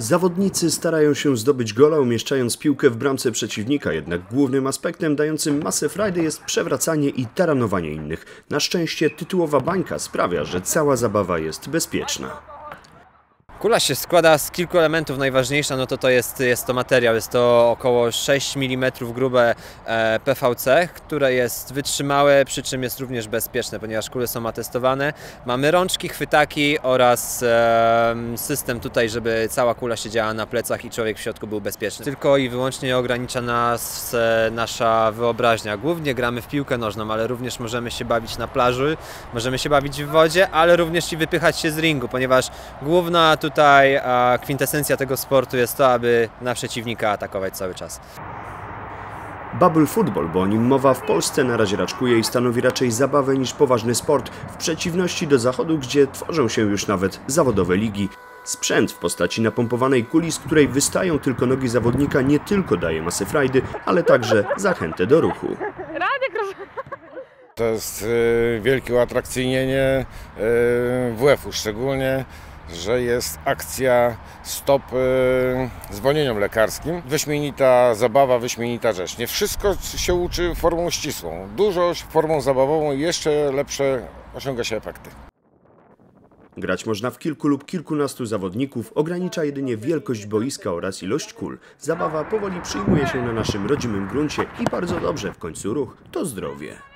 Zawodnicy starają się zdobyć gola, umieszczając piłkę w bramce przeciwnika, jednak głównym aspektem dającym masę frajdy jest przewracanie i taranowanie innych. Na szczęście tytułowa bańka sprawia, że cała zabawa jest bezpieczna. Kula się składa z kilku elementów. Najważniejsza no to, to jest, jest to materiał. Jest to około 6 mm grube e, PVC, które jest wytrzymałe, przy czym jest również bezpieczne, ponieważ kule są atestowane. Mamy rączki, chwytaki oraz system tutaj, żeby cała kula siedziała na plecach i człowiek w środku był bezpieczny. Tylko i wyłącznie ogranicza nas e, nasza wyobraźnia. Głównie gramy w piłkę nożną, ale również możemy się bawić na plaży, możemy się bawić w wodzie, ale również i wypychać się z ringu, ponieważ główna tutaj tutaj kwintesencja tego sportu jest to, aby na przeciwnika atakować cały czas. Bubble football, bo o nim mowa w Polsce na razie raczkuje i stanowi raczej zabawę niż poważny sport, w przeciwności do zachodu, gdzie tworzą się już nawet zawodowe ligi. Sprzęt w postaci napompowanej kuli, z której wystają tylko nogi zawodnika, nie tylko daje masę frajdy, ale także zachętę do ruchu. To jest y, wielkie uatrakcyjnienie y, WF-u, szczególnie że jest akcja stop y, zwolnieniom lekarskim. Wyśmienita zabawa, wyśmienita rzecz. Nie wszystko się uczy formą ścisłą. Dużo formą zabawową jeszcze lepsze osiąga się efekty. Grać można w kilku lub kilkunastu zawodników, ogranicza jedynie wielkość boiska oraz ilość kul. Zabawa powoli przyjmuje się na naszym rodzimym gruncie i bardzo dobrze w końcu ruch to zdrowie.